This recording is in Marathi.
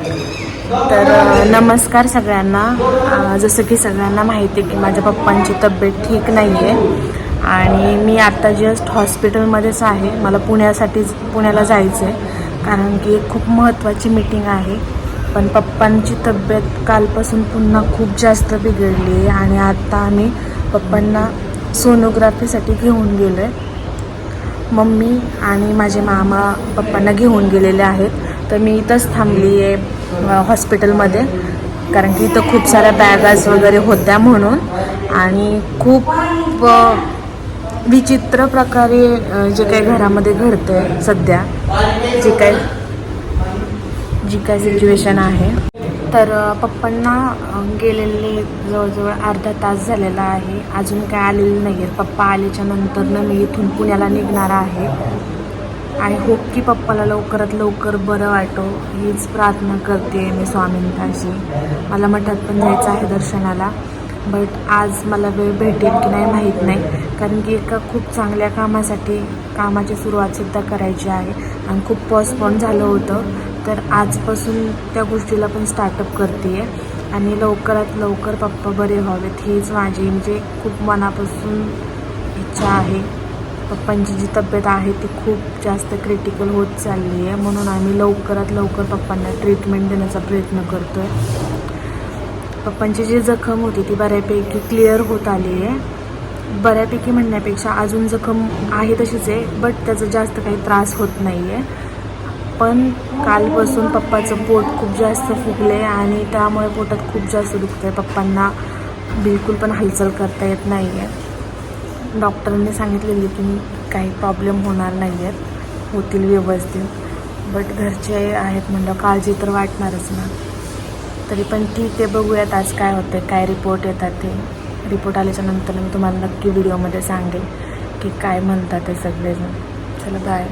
तर नमस्कार सगळ्यांना. जसं की सगळ्यांना माहिती आहे की माझ्या पप्पांची तब्येत ठीक नाही आहे आणि मी आत्ता जस्ट हॉस्पिटलमध्येच आहे. मला पुण्यासाठी पुण्याला जायचं आहे कारण की एक खूप महत्त्वाची मीटिंग आहे. पण पप्पांची तब्येत कालपासून पुन्हा खूप जास्त बिघडली आहे. आणि आत्ता आम्ही पप्पांना सोनोग्राफीसाठी घेऊन गेलो आहे मम्मी आणि माझे मामा पप्पांना घेऊन गेलेले आहेत. तर मी इथंच थांबली आहे हॉस्पिटलमध्ये कारण की इथं खूप साऱ्या बॅगाज वगैरे होत्या म्हणून. आणि खूप विचित्र प्रकारे जे काही घरामध्ये घडतं आहे सध्या जे काही जी काय सिच्युएशन आहे. तर पप्पांना गेलेले जवळजवळ अर्धा तास झालेला आहे. अजून काय आलेले नाही आहेत पप्पा आल्याच्या नंतरनं मी इथून पुण्याला निघणार आहे. आय होप की पप्पाला लवकरात लवकर बरं वाटो. हीच प्रार्थना करते मी स्वामींपाशी मला मठात पण जायचं आहे दर्शनाला. बट आज मला वेळ भेटेल की नाही माहीत नाही. कारण की एका खूप चांगल्या कामासाठी कामाची सुरुवातसुद्धा करायची आहे. आणि खूप पोस्टपोन झालं होतं. तर आजपासून त्या गोष्टीला पण स्टार्टअप करते आहे आणि लवकरात लवकर पप्पा बरे व्हावेत. हीच माझी म्हणजे खूप मनापासून इच्छा आहे. पप्पांची जी तब्येत आहे ती खूप जास्त क्रिटिकल होत चालली आहे. म्हणून आम्ही लवकरात लवकर पप्पांना ट्रीटमेंट देण्याचा प्रयत्न करतो आहे पप्पांची जी जखम होती ती बऱ्यापैकी क्लिअर होत आली आहे. बऱ्यापैकी म्हणण्यापेक्षा अजून जखम आहे तशीच आहे बट त्याचा जास्त काही त्रास होत नाही आहे पण कालपासून पप्पाचं पोट खूप जास्त फुगलं आहे आणि त्यामुळे पोटात खूप जास्त दुखतं आहे पप्पांना बिलकुल पण हालचाल करता येत नाही आहे डॉक्टरांनी सांगितलेली की काही प्रॉब्लेम होणार नाही आहेत होतील व्यवस्थित. बट घरचे आहेत म्हणलं काळजी तर वाटणारच ना. तरी पण ठीक आहे बघूयात आज काय होतं काय रिपोर्ट येतात ते. रिपोर्ट आल्याच्यानंतर मी तुम्हाला नक्की व्हिडिओमध्ये सांगेल की काय म्हणतात ते सगळेजण. चला बाय